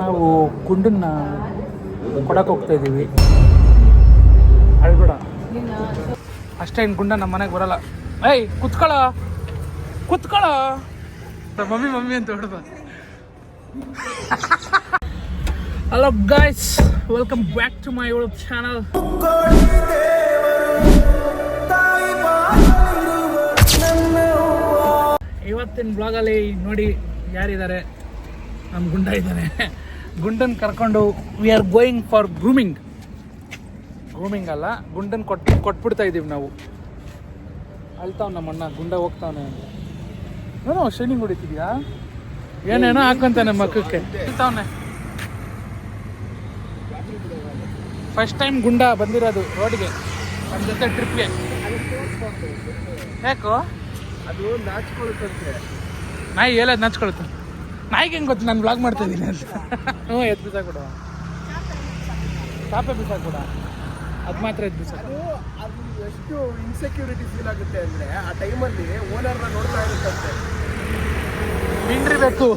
ನಾವು ಗುಂಡನ್ನ ಕೊಡಕ್ಕೆ ಹೋಗ್ತಾ ಇದ್ದೀವಿ ಅಳ್ಬೇಡ. ಇನ್ನು ಗುಂಡ ನಮ್ಮ ಮನೆಗೆ ಬರಲ್ಲ. ಏಯ್, ಕುತ್ಕೊಳ. ಕುತ್ಕೊಳ. ಮಮ್ಮಿ ಮಮ್ಮಿ ಅಂತ ಹೊಡ್ದ hello guys welcome back to my YouTube channel ಇವತ್ತಿನ ಬ್ಲಾಗಲ್ಲಿ ನೋಡಿ ಯಾರಿದ್ದಾರೆ. ನಮ್ಮ ಗುಂಡ ಇದ್ದಾನೆ ಗುಂಡನ್ ಕರ್ಕೊಂಡು we are going for grooming grooming ಅಲ್ಲ, ಗುಂಡನ್ ಕೊಟ್ಟು ಕೊಟ್ಬಿಡ್ತಾ ಇದ್ದೀವಿ ನಾವು. ಅಳ್ತಾವ್ ನಮ್ಮ ಅಣ್ಣ, ಗುಂಡ ಹೋಗ್ತಾವನೆ ಏನೋ ಶೈನಿಂಗ್ ಹೊಡಿತಿದ್ಯಾ? ಏನೇನೋ ಹಾಕೊಂತಾನೆ ಮಕ್ಕಕ್ಕೆ ಅಳ್ತಾವನೆ. ಫಸ್ಟ್ ಟೈಮ್ ಗುಂಡ ಬಂದಿರೋದು ರೋಡ್ಗೆ. ನಮ್ಮ ಜೊತೆ ಟ್ರಿಪ್ಗೆ ಯಾಕೋ? ಅದು ನಾಚ್ಕೊಳ್ತಂತೆ ನಾಯಿ ಹೇಳೋದು ನಾಚ್ಕೊಳುತ್ತೆ. ನಾಯಿಗೆ ಹೆಂಗೆ ಗೊತ್ತು? ನಾನು ಬ್ಲಾಗ್ ಮಾಡ್ತಾ ಇದ್ದೀನಿ ಅಂತ. ಹ್ಞೂ ಎದ್ದು ಬಿಸಾಕೊಡ ಚಾಪೆ ಬಿಸಾಕೊಡ ಅದು ಮಾತ್ರ ಎದ್ದು ಬಿಸಾಕ ಅದು ಅದು ಎಷ್ಟು ಇನ್ಸೆಕ್ಯೂರಿಟಿ ಫೀಲ್ ಆಗುತ್ತೆ ಅಂದರೆ ಆ ಟೈಮಲ್ಲಿ ಓನರ್ನ ನೋಡ್ತಾ ಇರುತ್ತಂತೆ ಮೀನ್ರಿ ಬೇಕು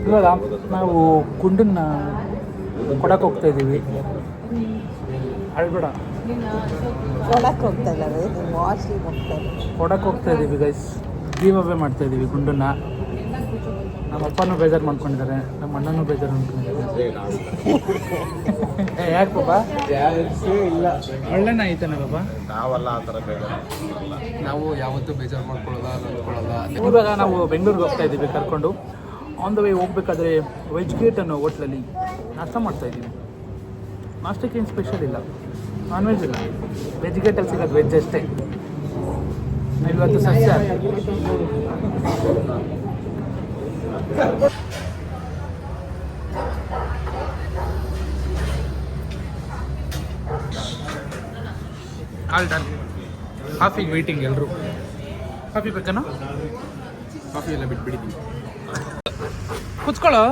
ಇವಾಗ ನಾವು ಗುಂಡನ್ನ ಕೊಡಕ್ಕೆ ಹೋಗ್ತಾ ಇದ್ದೀವಿ ಅಳ್ಬೇಡ. ಕೊಡಕ್ಕೆ ಹೋಗ್ತಾ ಇಲ್ಲ ವಾಶ್ಗೆ ಹೋಗ್ತಾ ಇಲ್ಲ ಕೊಡಕ್ಕೆ ಹೋಗ್ತಾ ಇದ್ದೀವಿ ಗೈಸ್ ಜೀವವೇ ಅವೇ ಮಾಡ್ತಾ ಇದೀವಿ ಗುಂಡನ್ನ. ನಮ್ಮ ಅಪ್ಪನೂ ಬೇಜಾರು ಮಾಡ್ಕೊಂಡಿದ್ದಾರೆ ನಮ್ಮ ಅಣ್ಣನೂ ಬೇಜಾರು ಮಾಡ್ಕೊಂಡಿದ್ದಾರೆ. ಏ, ಯಾಕೆ ಪಾಪ? ಇಲ್ಲ ಒಳ್ಳೆನ ಐತಾನೆ ಬಾಬಾ ನಾವಲ್ಲ ಆ ಥರ ಬೇಜಾರು ನಾವು ಯಾವತ್ತೂ ಬೇಜಾರು ಮಾಡ್ಕೊಳ್ಳೋಲ್ಲ ಇವಾಗ ನಾವು ಬೆಂಗಳೂರಿಗೆ ಹೋಗ್ತಾ ಇದ್ದೀವಿ ಕರ್ಕೊಂಡು. ಆನ್ ದ ವೇ ಹೋಗ್ಬೇಕಾದ್ರೆ ವೆಜ್ ಗೇಟ್ ಅನ್ನೋ ಹೋಟ್ಲಲ್ಲಿ ನಾಷ್ಟ ಮಾಡ್ತಾ ಇದ್ದೀವಿ ನಾಷ್ಟಕ್ಕೆ ಏನು ಸ್ಪೆಷಲ್ ಇಲ್ಲ. ನಾನ್ ವೆಜ್ ಇಲ್ಲ. ವೆಜ್ ಗೇಟಲ್ಲಿ ಸಿಗೋದು ವೆಜ್ ಅಷ್ಟೇ. ಇವತ್ತು ಸಸ್ಯ. ಆಲ್ ಡನ್ ಕಾಫಿಗೆ ವೇಟಿಂಗ್ ಎಲ್ಲರೂ ಕಾಫಿ ಬೇಕನಾ ಕಾಫಿ ಎಲ್ಲ ಬಿಟ್ಬಿಟ್ಟಿದ್ದೀವಿ ಕುತ್ಕೊಳ್ಳೋ.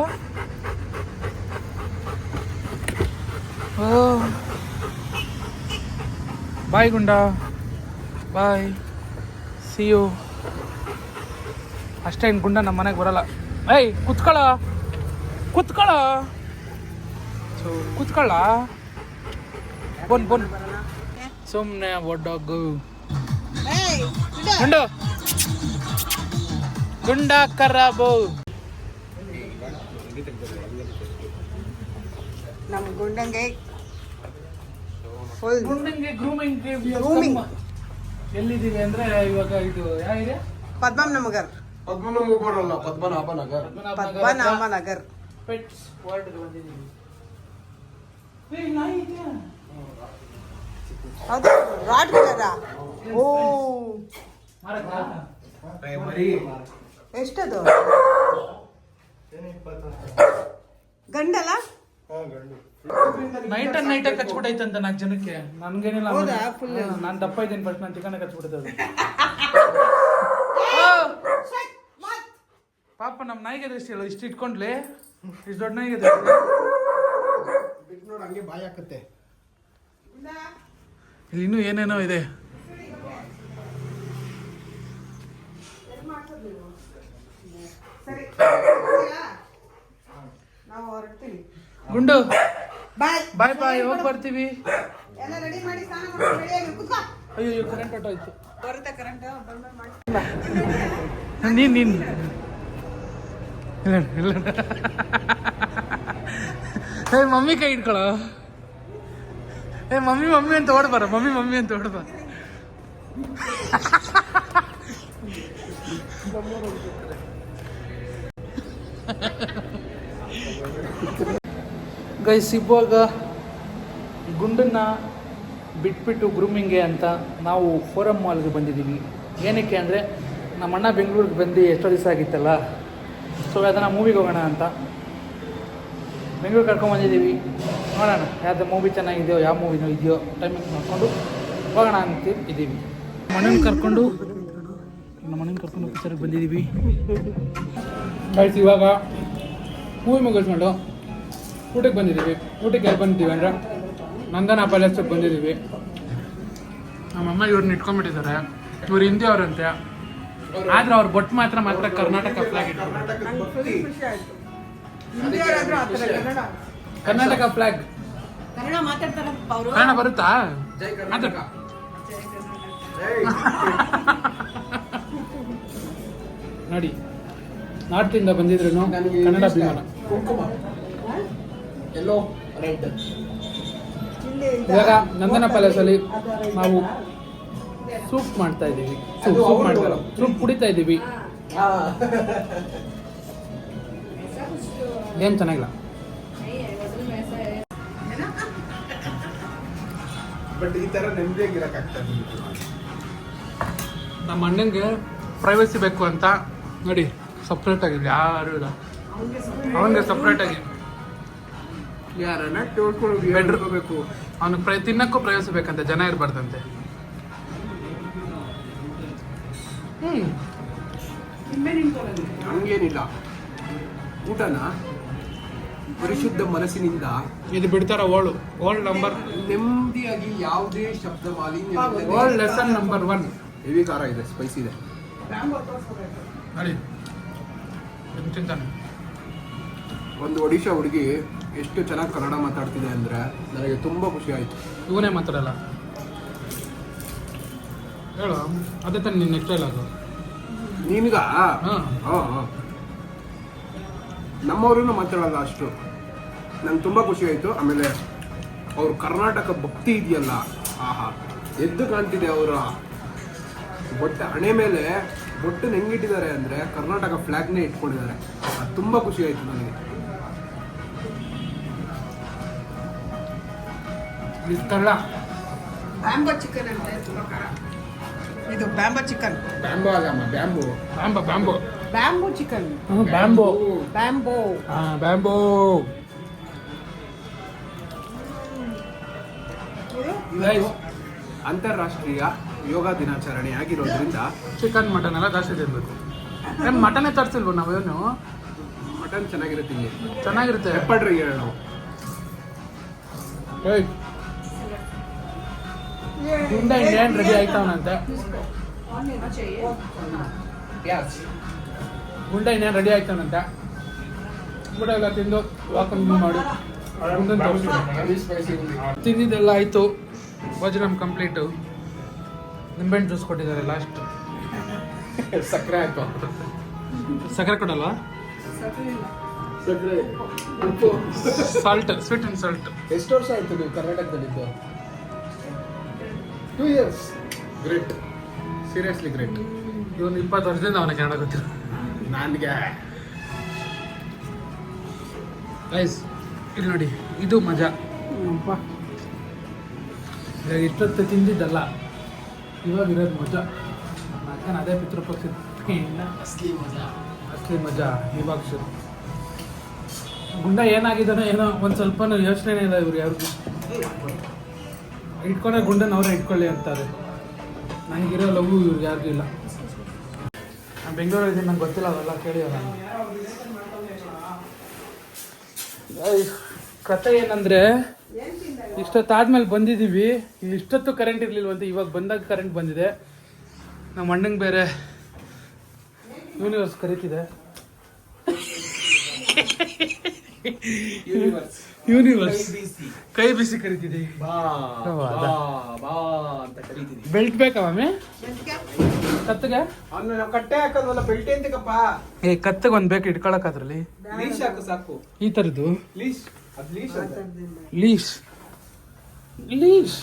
ಓ. Bye Gunda bye see you ಅಷ್ಟೇನು ಗುಂಡ ನಮ್ಮ ಮನೆಗೆ ಬರಲ್ಲ. ಏಯ್ ಕುತ್ಕೊಳ್ಳ ಕುತ್ಕೊಳ್ಳ ಸೊ ಕುತ್ಕೊಳ್ಳ ಬನ್ ಬನ್. ಸುಮ್ಮನೆ ಒಡ್ಡೋಗು. ಗುಂಡು. ಗುಂಡ ಖರಾಬು ನಮ್ಮ ಗುಂಡಂಗೆ ಫುಲ್ ಗುಂಡಂಗೆ ಗ್ರೂಮಿಂಗ್ Grooming. ಎಲ್ಲಿದ್ದೀವಿ ಅಂದ್ರೆ ಇವಾಗ ಇದು ಯಾವ ಏರಿಯಾ ಪದ್ಮನಾಭ ನಗರ್ ಪದ್ಮನಾಭ ಬರಲ್ಲ ಪದ್ಮನಾಭ ನಗರ್ ಪದ್ಮನಾಭ ನಗರ್ ಪೆಟ್ಸ್ ವರ್ಲ್ಡ್ ಬಂದಿದ್ದೀವಿ ಏ, ನಾಯಿ ಇದೆಯಾ? ಹೌದು ರಾಡ್ ಕಲರ ಓ. ಎಷ್ಟದು? ಗಂಡಲ್ಲ? ನೈಟ್ ಅಂಡ್ ನೈಟ್ ಅಂತ ನಾಲ್ಕು ಜನಕ್ಕೆ. ನನ್ಗೇನಿಲ್ಲ? ನಾನು ದಪ್ಪ ಇದ್ದೀನಿ ಬಟ್ ನಾನು ಚಿಕನ್ ಕಚ್ಬಿಡ್ತದೆ ಪಾಪ ನಮ್ಮ ನಾಯಿಗೆ ದೃಷ್ಟಿ ಹೇಳು ಇಷ್ಟು ಇಟ್ಕೊಂಡ್ಲಿ. ಇಷ್ಟು ದೊಡ್ಡ ನಾಯಿಗೆ ನೋಡಿ ಹಂಗೆ ಬಾಯಿ ಹಾಕುತ್ತೆ. ಇಲ್ಲಿ ಇನ್ನೂ ಏನೇನೋ ಇದೆ. ಗುಂಡು. ಬಾಯ್. ಬಾಯ್ ಬಾಯ್ ಹೋಗಿ ಬರ್ತೀವಿ. ಎಲ್ಲ ರೆಡಿ ಮಾಡಿ ಸ್ನಾನ ಮಾಡ್ಕೊಂಡು ready ಆಗಿ ಕೂತ್ಕೋ. ಅಯ್ಯೋ ಕರೆಂಟ್ ಹೊಟ್ಟೋಯ್ತು ಬರುತ್ತೆ ಬಂದ್ಮೇಲೆ ಮಾಡಿ. ನೀನ್ ನೀನ್ ಇಲ್ಲ ಇಲ್ಲ. ಏ ಮಮ್ಮಿ ಕೈ ಇಟ್ಕೊಳ ಏ ಮಮ್ಮಿ ಮಮ್ಮಿ ಅಂತ ಓಡ್ಬಾರ ಮಮ್ಮಿ ಮಮ್ಮಿ ಅಂತ ಓಡ್ಬಾರ ಗೈಸ್ ಸಿಗುವಾಗ ಗುಂಡನ್ನು ಬಿಟ್ಬಿಟ್ಟು ಗ್ರೂಮಿಂಗೆ ಅಂತ ನಾವು ಫೋರಮ್ ಮಾಲ್ಗೆ ಬಂದಿದ್ದೀವಿ. ಏನಕ್ಕೆ ಅಂದರೆ ನಮ್ಮ ಅಣ್ಣ ಬೆಂಗಳೂರಿಗೆ ಬಂದು ಎಷ್ಟೋ ದಿವಸ ಆಗಿತ್ತಲ್ಲ? ಸೊ ಅದನ್ನು ಮೂವಿಗೆ ಹೋಗೋಣ ಅಂತ. ಬೆಂಗಳೂರು ಕರ್ಕೊಂಡು ಬಂದಿದ್ದೀವಿ. ನೋಡೋಣ, ಯಾವ್ದು ಮೂವಿ ಚೆನ್ನಾಗಿದೆಯೋ, ಯಾವ ಮೂವಿನೋ ಇದೆಯೋ ಟೈಮಿಂಗ್ ನೋಡಿಕೊಂಡು ಹೋಗೋಣ ಅಂತ ಇದ್ದೀವಿ. ಮಣ್ಣನ್ನು ಕರ್ಕೊಂಡು, ನಮ್ಮ ಮಣ್ಣನ್ನು ಕರ್ಕೊಂಡು ಪಿಕ್ಚರ್ಗೆ ಬಂದಿದ್ದೀವಿ. ಇವಾಗ ಮೂವಿ ಮುಗಿಸ್ಕೊಂಡು ಊಟಕ್ಕೆ ಬಂದಿದ್ದೀವಿ. ಊಟಕ್ಕೆ ಎಲ್ಲಿ ಬಂದಿದ್ದೀವಿ ಅಂದ್ರೆ ನಂದನ ಪ್ಯಾಲೇಸಿಗೆ ಬಂದಿದ್ದೀವಿ. ನಮ್ಮಮ್ಮ ಇವ್ರನ್ನ ಇಟ್ಕೊಂಡ್ಬಿಟ್ಟಿದ್ದಾರೆ. ಇವ್ರು ಹಿಂದಿ ಅವರಂತೆ. ಆದ್ರೆ ಅವ್ರ ಬೊಟ್ಟು ಮಾತ್ರ ಮಾತ್ರ ಕರ್ನಾಟಕ ಫ್ಲಾಗ್ ಕರ್ನಾಟಕ ಫ್ಲಾಗ್ ಕನ್ನಡ ಬರುತ್ತಾ? ಜೈ ಕರ್ನಾಟಕ. ಜೈ ನೋಡಿ. ನಾರ್ತ್ ಇಂದ ಬಂದಿದ್ರು ಕನ್ನಡ. ಅಭಿಮಾನ. ಕುಂಕುಮ. Yellow red. ಇವಾಗ ನಂದನ ಪ್ಯಾಲೇಸ್ ಅಲ್ಲಿ ನಾವು ಸೂಪ್ ಮಾಡ್ತಾ ಇದೀವಿ ಸೂಪ್ ಸೂಪ್ ಮಾಡ್ತಾರೆ. ಸೂಪ್ ಕುಡಿತಾ ಇದ್ದೀವಿ. ಏನ್ ಚೆನ್ನಾಗಿಲ್ಲ? ಬಟ್ ಈ ತರ ನೆಮ್ಮದಿಯಾಗಿರಕ್ಕಾಗ್ತದೆ ನಮ್ಮ ಅಣ್ಣಂಗೆ ಪ್ರೈವಸಿ ಬೇಕು ಅಂತ. ನೋಡಿ ಸಪ್ರೇಟ್ ಆಗಿದೆ. ಯಾರು ಇಲ್ಲ. ಅವನಿಗೆ ಸಪ್ರೇಟ್ ಆಗಿ ಯಾರನ್ನ Bedroom. ಬೆಡ್ರೂಬೇಕು ಅವನಿಗೆ ಪ್ರೈ ತಿನ್ನಕ್ಕೂ ಪ್ರಯೋಗಿಸಬೇಕಂತೆ ಬೇಕಂತೆ ಜನ ಇರಬಾರ್ದಂತೆ. ಹ್ಮ್. ಹಂಗೇನಿಲ್ಲ. ಊಟನ? ಪರಿಶುದ್ಧ ಮನಸ್ಸಿನಿಂದ. ಇದು ಬಿಡ್ತಾರ ಓಲ್ಡ್ ಓಲ್ಡ್ ನಂಬರ್ ನೆಮ್ಮದಿಯಾಗಿ ಯಾವುದೇ ಶಬ್ದ ಮಾಲಿನ್ಯ old lesson number one heavy ಖಾರ ಇದೆ ಸ್ಪೈಸ್ ಇದೆ. ನೋಡಿ. ತಿಂತಾನೆ? ಒಂದು ಒಡಿಶಾ ಹುಡುಗಿ ಎಷ್ಟು ಚೆನ್ನಾಗಿ ಕನ್ನಡ ಮಾತಾಡ್ತಿದೆ ಅಂದ್ರೆ ನನಗೆ ತುಂಬಾ ಖುಷಿ ಆಯ್ತು. ಇವನೇ ಮಾತಾಡಲ್ಲ. ಹೇಳು ಅದೇ ತಾನೆ ನಿನ್ನ ನೆಕ್ಸ್ಟ್ ಡೈಲಾಗು ನಿನ್ಗ? ಹಾಂ. ನಮ್ಮವರು ಮಾತಾಡಲ್ಲ ಅಷ್ಟು. ನಂಗೆ ತುಂಬಾ ಖುಷಿ ಆಯ್ತು. ಆಮೇಲೆ ಅವ್ರ ಕರ್ನಾಟಕ ಭಕ್ತಿ ಇದೆಯಲ್ಲ ಆಹಾ. ಎದ್ದು ಕಾಣ್ತಿದೆ ಅವರ ಬೊಟ್ಟ ಹಣೆ ಮೇಲೆ ಬೊಟ್ಟನ್ನ ಹೆಂಗಿಟ್ಟಿದ್ದಾರೆ ಅಂದ್ರೆ ಕರ್ನಾಟಕ ಫ್ಲಾಗ್ನೇ ಇಟ್ಕೊಂಡಿದ್ದಾರೆ. ಅದು ತುಂಬಾ ಖುಷಿ ಆಯ್ತು ನನಗೆ. ಕಳ್ಳ ಬ್ಯಾಂಬೋ ಚಿಕನ್ ಅಂತ ತುಂಬ ಖಾರ. ಇದು ಬ್ಯಾಂಬೋ ಚಿಕನ್. ಬ್ಯಾಂಬೋ ಅಲ್ಲಮ್ಮ bamboo. Bamboo bamboo. Bamboo chicken. Bamboo. Bamboo. ಹಾಂ ಬ್ಯಾಂಬೋ. ಅಂತಾರಾಷ್ಟ್ರೀಯ ಯೋಗ ದಿನಾಚರಣೆ ಆಗಿರೋದ್ರಿಂದ ಚಿಕನ್ ಮಟನ್ ಎಲ್ಲ ಜಾಸ್ತಿ ತಿನ್ಬೇಕು. ಏನು ಮಟನೇ ತರಿಸಿಲ್ವ ನಾವೇನು ಮಟನ್ ಚೆನ್ನಾಗಿರುತ್ತೆ ಇಲ್ಲಿ. ಚೆನ್ನಾಗಿರುತ್ತೆ. Pepper dry Gunda Indian ready ಆಯ್ತವನಂತೆ? Gunda Indian ready ಆಯ್ತವನಂತೆ? ಗುಡ ಎಲ್ಲ ತಿಂದು ವಾಕಮ್ ಮಾಡಿ. ತಿಂದಿದ್ದೆಲ್ಲ ಆಯಿತು. ಭೋಜನ ಕಂಪ್ಲೀಟು ನಿಂಬೆಹಣ್ಣು ಜ್ಯೂಸ್ ಕೊಟ್ಟಿದ್ದಾರೆ ಲಾಸ್ಟ್ ಸಕ್ಕರೆ ಆಯ್ತು. ಸಕ್ಕರೆ ಕೊಡಲ್ವಾ? ಸಾಲ್ಟ್ ಸ್ವೀಟ್ ಅಂಡ್ ಸಾಲ್ಟ್ ಎಷ್ಟು ವರ್ಷ ಆಯ್ತು ನೀವು ಕರ್ನಾಟಕದಲ್ಲಿದ್ದು? Two years great seriously great ಇವನು ಇಪ್ಪತ್ತು ವರ್ಷದಿಂದ ಅವನ ಕನ್ನಡ ಗೊತ್ತಿಲ್ಲ ನನಗೆ. ಗೈಸ್ ಇಲ್ಲಿ ನೋಡಿ ಇದು ಮಜಾ. ಇಷ್ಟೊತ್ತು ತಿಂದಿದ್ದಲ್ಲ ಇವಾಗ ಇರೋದು ಮಜಾ. ಅಕ್ಕನ ಅದೇ ಪಿತೃಪಕ್ಷದ ಅಸ್ಲಿ ಮಜಾ. ಅಸ್ಲಿ ಮಜಾ ಇವಾಗ ಶುರು. ಗುಂಡ ಏನಾಗಿದ್ದಾನೋ ಏನೋ ಒಂದು ಸ್ವಲ್ಪನೂ ಯೋಚನೆ ಇಲ್ಲ ಇವ್ರು ಯಾರಿಗೂ. ಇಟ್ಕೊಂಡ್ರೆ ಗುಂಡನ ಅವರೇ ಇಟ್ಕೊಳ್ಳಿ ಅಂತಾರೆ. ನನಗಿರೋ ಲವ್ ಇವ್ರಿಗೆ ಯಾರಿಗೂ ಇಲ್ಲ. ನಾನು ಬೆಂಗಳೂರಲ್ಲಿ ಇದ್ದೀನಿ ನಂಗೆ ಗೊತ್ತಿಲ್ಲ, ಅವೆಲ್ಲ ಕೇಳಿ ನಾನು ಕತೆ ಏನಂದ್ರೆ ಇಷ್ಟೊತ್ತಾದ್ಮೇಲೆ ಬಂದಿದ್ದೀವಿ. ಇಲ್ಲಿ ಇಷ್ಟೊತ್ತು ಕರೆಂಟ್ ಇರ್ಲಿಲ್ವಂತೆ, ಇವಾಗ ಬಂದಾಗ ಕರೆಂಟ್ ಬಂದಿದೆ. ನಮ್ಮ ಅಣ್ಣಂಗೆ ಬೇರೆ ಯೂನಿವರ್ಸ್ ಕರೀತಿದೆ. ಯೂನಿವರ್ಸ್ ಯೂನಿವರ್ಸ್ ಕೈ ಬಿಸಿ ಕರಿತಿದೆ. ಬಾ ಬಾ, ಬಾ ಬಾ ಅಂತ ಕರೀತೀನಿ. ಬೆಲ್ಟ್ ಬೇಕಾ ಮಾಮಿ? ಕತ್ತಗೆ? ಅವ್ನು ನಾವು ಕಟ್ಟೆ ಹಾಕೋದಲ್ಲ ಬೆಲ್ಟ್ ಎಂತಕಪ್ಪ ಏ ಕತ್ತಗೆ ಒಂದ್ ಬೇಕು ಇಟ್ಕೊಳಕ್ ಅದ್ರಲ್ಲಿ. ಲೀಶ್ ಹಾಕು ಸಾಕು. ಈ ತರದ್ದು? ಲೀಶ್ ಅದು ಲೀಶ್ ಅಂತ ಲೀಶ್ ಲೀಶ್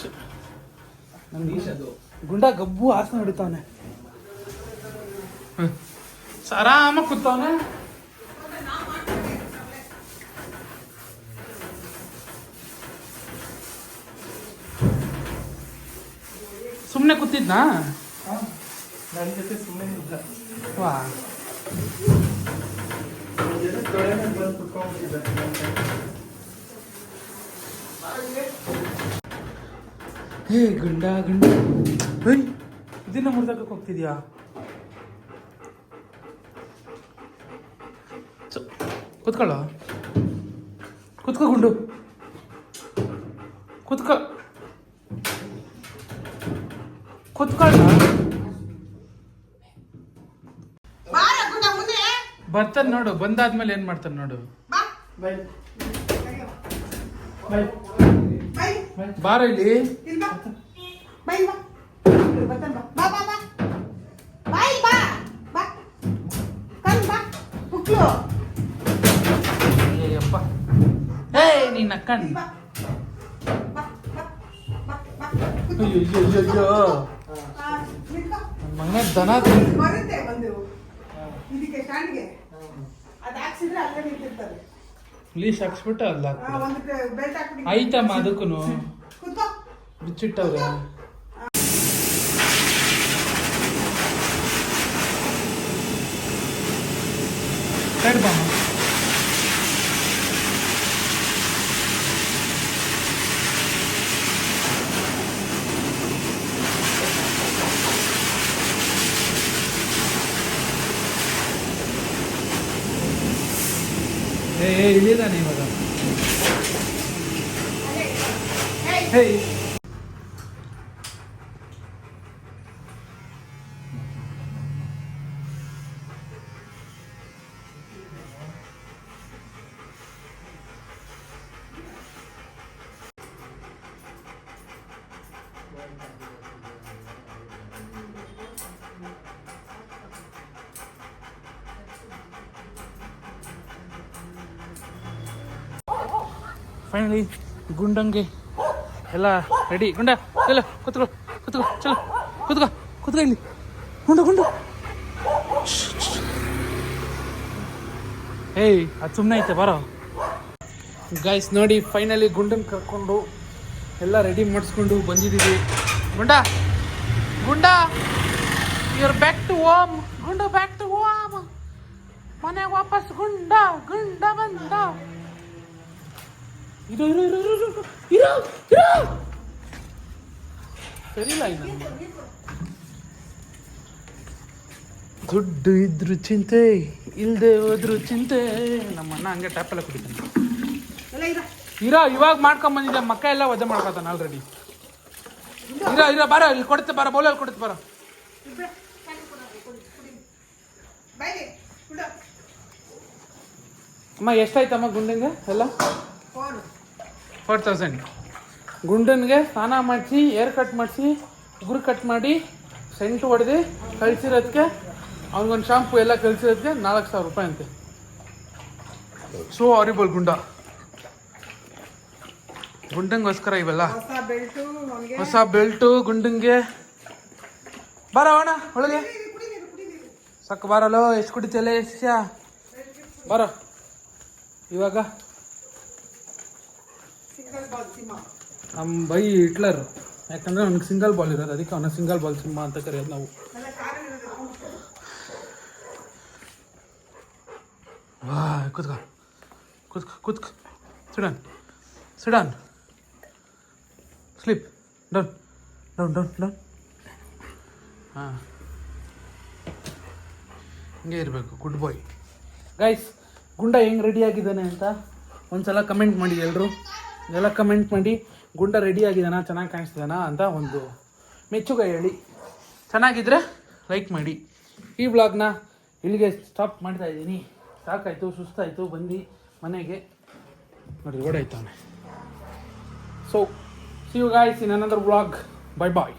ಲೀಶ್ ಅದು. ಗುಂಡ ಗಬ್ಬು ಆಸನ ಹೊಡಿತಾವನೆ. ಸರಾಮ ಕೂತವನೆ. ಕೂತಿದ್ನಾ ನನ್ನ ಜೊತೆ ಸುಮ್ಮನೆ ಇದ್ದ. ವಾ. ಹೇ ಗುಂಡ ಗಂಡ. ಹೇಯ್ ಇದನ್ನ ಮುರ್ದಕ್ಕೆ ಹೋಗ್ತಿದ್ಯಾ? ಸ- ಕುತ್ಕೋ ಕೂತ್ಕೋ ಗುಂಡು. ಕೂತ್ಕೋ. ಕೂತ್ಕೊಳ್ಳ ಬರ್ತಾನೆ ನೋಡು ಬಂದಾದ್ಮೇಲೆ ಏನ್ ಮಾಡ್ತಾನೆ ನೋಡು. ಬಾ. ಬೈ. ತೆಗಿಯೋ. ಬೈ. ಬೈ. ಬಾರ ಇಲ್ಲಿ. ಇಲ್ಲಿ ಬಾ. ಬೈ ಬಾ. ಇಲ್ಲಿ ಬರ್ತಾನೆ ಬಾ. ಬಾ ಬಾ ಬಾ. ಬಾಯ್ ಬಾ. ಬಾ. ಕಣ್ ಬಾ. ಕುಕ್ಲು ಅಯ್ಯಪ್ಪ ಏ ನೀನ್ ಅಕ್ಕಣ್ ಬಾ. ಬಾ ಬಾ ಬಾ ಬಾ. ಅಯ್ಯೋ ಅಯ್ಯೋ ಅಯ್ಯೋ ಆ, ನಿಂತ್ಕೋ. ಮನೆ ದನ ಬರುತ್ತೆ ಒಂದು. ಇದಕ್ಕೆ ಸ್ಟ್ಯಾಂಡ್ಗೆ ಅದು ಹಾಕ್ಸಿದ್ರೆ ಅಲ್ಲೇ ನಿಂತಿರ್ತಾರೆ ಲೀಶ್ ಹಾಕ್ಸ್ಬಿಟ್ಟು ಅಲ್ಲ ಆಯ್ತಮ್ಮ ಅದಕ್ಕೂನು. ಕುತ್ಕೋ. ಬಿಚ್ಚಿಟ್ಟವ್ರೆ. ಸೈಡ್ ಏ ಏ, ಇಲ್ಲಿದಾನೆ ಇವಾಗ ಏಯ್ ಹೇ ಫೈನಲಿ ಗುಂಡಂಗೆ ಎಲ್ಲ ರೆಡಿ ಗುಂಡ, ಎಲ್ಲ, ಕೂತ್ಕೋ ಕೂತ್ಕೋ, ಚಲೋ, ಕೂತ್ಕೋ ಕೂತ್ಕೋ ಇಲ್ಲಿ. ಗುಂಡು, ಗುಂಡ. ಏಯ್, ಅದು ಸುಮ್ಮನೆ ಐತೆ, ಬರೋ. ಗಾಯ್ಸ್ ನೋಡಿ ಫೈನಲಿ ಗುಂಡನ್ ಕರ್ಕೊಂಡು ಎಲ್ಲ ರೆಡಿ ಮಾಡಿಸ್ಕೊಂಡು ಬಂದಿದ್ದೀವಿ. Gunda Gunda your back to home Gunda back to home ಮನೆಗೆ ವಾಪಸ್ ಗುಂಡ ಗುಂಡ ಬಂದ. ಇರು ಇರೋ ಇರೋ ಇರೋ ಇರೋ ಇರೋ. ಸರಿ ಸರಿಲ್ಲ ದುಡ್ಡು ಇದ್ರು ಚಿಂತೆ ಇಲ್ಲದೆ ಹೋದ್ರು ಚಿಂತೆ. ನಮ್ಮ ಅಣ್ಣ ಹಂಗೆ ಟ್ಯಾಪೆಲ್ಲ ಕುಡಿತಾನೆ. ಎಲ್ಲ ಇರ. ಇರೋ ಇವಾಗ ಮಾಡ್ಕೊಂಡ್ ಬಂದಿದ್ದೆ ಮಕ್ಕ ಎಲ್ಲ ವಜೆ ಮಾಡ್ಕೊತಾನೆ ಆಲ್ರೆಡಿ ಇರೋ ಇರೋ ಬಾರ ಇಲ್ಲಿ ಕೊಡುತ್ತೆ ಬಾರ ಬೌಲಲ್ಲಿ ಕೊಡುತ್ತೆ ಬರೋ. ಇಬ್ರೆ ಸಾಕು ಕೊಡು, ಕೊಡು, ಕುಡಿ. ಬಾಯ್ಲಿ ಕುಡು ಅಮ್ಮ ಎಷ್ಟಾಯ್ತಮ್ಮ ಗುಂಡಂಗೆ ಎಲ್ಲ? Four thousand. ಗುಂಡನ್ಗೆ ಸ್ನಾನ ಮಾಡಿಸಿ ಏರ್ ಕಟ್ ಮಾಡಿಸಿ ಉಗುರು ಕಟ್ ಮಾಡಿ ಸೆಂಟ್ ಹೊಡೆದು ಕಳಿಸಿರೋದಕ್ಕೆ ಅವ್ನಿಗೊಂದು ಶಾಂಪು ಎಲ್ಲ ಕಳಿಸಿರೋದಕ್ಕೆ ನಾಲ್ಕು ಸಾವಿರ ರೂಪಾಯಿ ಅಂತೆ. ಸೋ ಹಾರಿಬಲ್ ಗುಂಡ. ಗುಂಡಂಗೋಸ್ಕರ ಇವೆಲ್ಲ. ಹೊಸ ಬೆಲ್ಟು ಗುಂಡಂಗೆ. ಬಾರ ಅಣ್ಣ ಒಳಗೆ. ಸಾಕು ಬಾರಲ್ಲೋ ಎಷ್ಟು ಕುಡಿತಲ್ಲ ಶಿಷ್ಯ? ಬಾರ. ಇವಾಗ ನಮ್ಮ ಬೈ ಹಿಟ್ಲರ್. ಯಾಕಂದ್ರೆ ಅವ್ನಿಗೆ ಸಿಂಗಲ್ ಬಾಲ್ ಇರೋದು ಅದಕ್ಕೆ ಅವನ ಸಿಂಗಲ್ ಬಾಲ್ ಸಿಂಹ ಅಂತ ಕರೆಯೋದು ನಾವು. ವಾ ಕುತ್ಕ. ಕುತ್ಕ ಕುತ್ಕ. Sit down sit down sleep down down down down ಹಾಂ. ಹಿಂಗೆ ಇರಬೇಕು ಗುಡ್ ಬಾಯ್ ಗೈಸ್ ಗುಂಡ ಹೆಂಗೆ ರೆಡಿ ಆಗಿದ್ದಾನೆ ಅಂತ ಒಂದ್ಸಲ ಕಮೆಂಟ್ ಮಾಡಿ ಎಲ್ಲರೂ ಎಲ್ಲ ಕಮೆಂಟ್ ಮಾಡಿ, ಗುಂಡ ರೆಡಿ ಆಗಿದ್ದಾನ ಚೆನ್ನಾಗಿ ಕಾಣಿಸ್ತಿದ್ದಾನ ಅಂತ ಒಂದು ಮೆಚ್ಚುಗೆ ಹೇಳಿ. ಚೆನ್ನಾಗಿದ್ರೆ ಲೈಕ್ ಮಾಡಿ. ಈ ವ್ಲಾಗ್ನ ಇಲ್ಲಿಗೆ ಸ್ಟಾಪ್ ಮಾಡ್ತಾ ಇದ್ದೀನಿ. ಸಾಕಾಯ್ತು, ಸುಸ್ತಾಯಿತು ಬಂದು ಮನೆಗೆ. ನೋಡಿ ಓಡಾಯ್ತಾನೆ so see you guys in another vlog bye bye